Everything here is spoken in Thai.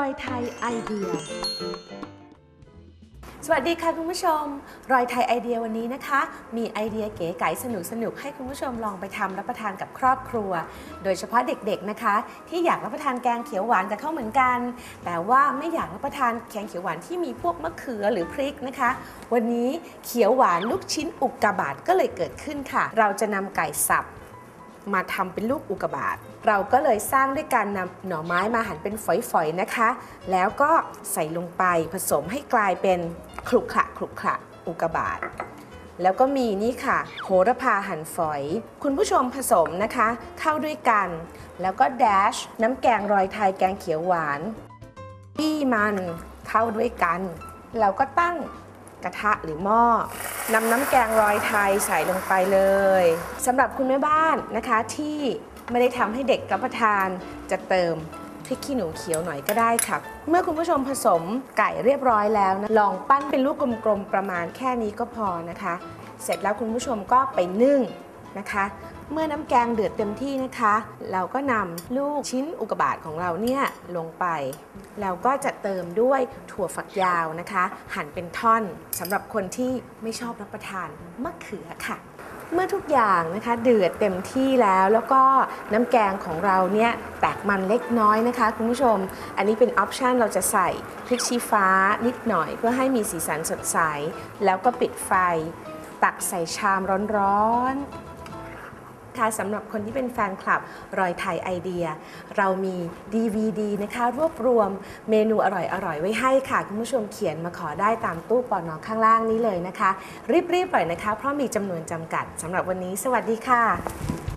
อยไทยไอเดีย สวัสดีค่ะคุณผู้ชม รอยไทยไอเดียวันนี้นะคะ มีไอเดียเก๋ไก๋สนุกสนุกให้คุณผู้ชมลองไปทำรับประทานกับครอบครัว โดยเฉพาะเด็กๆนะคะ ที่อยากรับประทานแกงเขียวหวานกับเขาเหมือนกัน แต่ว่าไม่อยากรับประทานแกงเขียวหวานที่มีพวกมะเขือหรือพริกนะคะ วันนี้เขียวหวานลูกชิ้นอุกกาบาตก็เลยเกิดขึ้นค่ะ เราจะนำไก่สับ มาทำเป็นลูกอุกบาตเราก็เลยสร้างด้วยการนำหน่อไม้มาหั่นเป็นฝอยๆนะคะ แล้วก็ใส่ลงไปผสมให้กลายเป็นคลุกขะคลุกขะอุกบาตแล้วก็มีนี่ค่ะ โหระพาหั่นฝอย คุณผู้ชมผสมนะคะ เข้าด้วยกัน แล้วก็แดชน้ำแกงรอยไทยแกงเขียวหวาน ปี้มันเข้าด้วยกัน เราก็ตั้ง กระทะหรือหม้อนำน้ำแกงรอยไทยใส่ลงไปเลยสำหรับคุณแม่บ้านนะคะที่ไม่ได้ทำให้เด็กรับประทานจะเติมพริกขี้หนูเขียวหน่อยก็ได้ค่ะ เมื่อคุณผู้ชมผสมไก่เรียบร้อยแล้วนะลองปั้นเป็นลูกกลมๆประมาณแค่นี้ก็พอนะคะ เสร็จแล้วคุณผู้ชมก็ไปนึ่ง นะคะ เมื่อน้ำแกงเดือดเต็มที่นะคะ เราก็นำลูกชิ้นอุกบาตของเราเนี่ยลงไป เราก็จะเติมด้วยถั่วฝักยาวนะคะ หั่นเป็นท่อนสำหรับคนที่ไม่ชอบรับประทานมะเขือค่ะเมื่อทุกอย่างนะคะเดือดเต็มที่แล้วแล้วก็น้ำแกงของเราเนี่ยแตกมันเล็กน้อยนะคะคุณผู้ชม อันนี้เป็นออปชันเราจะใส่พริกชี้ฟ้านิดหน่อย เพื่อให้มีสีสันสดใส แล้วก็ปิดไฟ ตักใส่ชามร้อนๆ คะสำหรับคนที่เป็นแฟนคลับรอยไทยไอเดีย เรามี DVD นะคะรวบรวมเมนูอร่อยๆ ไว้ให้ค่ะคุณผู้ชมเขียนมาขอได้ตามตู้ปอนอข้างล่างนี้เลยนะคะ รีบๆหน่อยนะคะ เพราะมีจำนวนจำกัดสำหรับวันนี้ สวัสดีค่ะ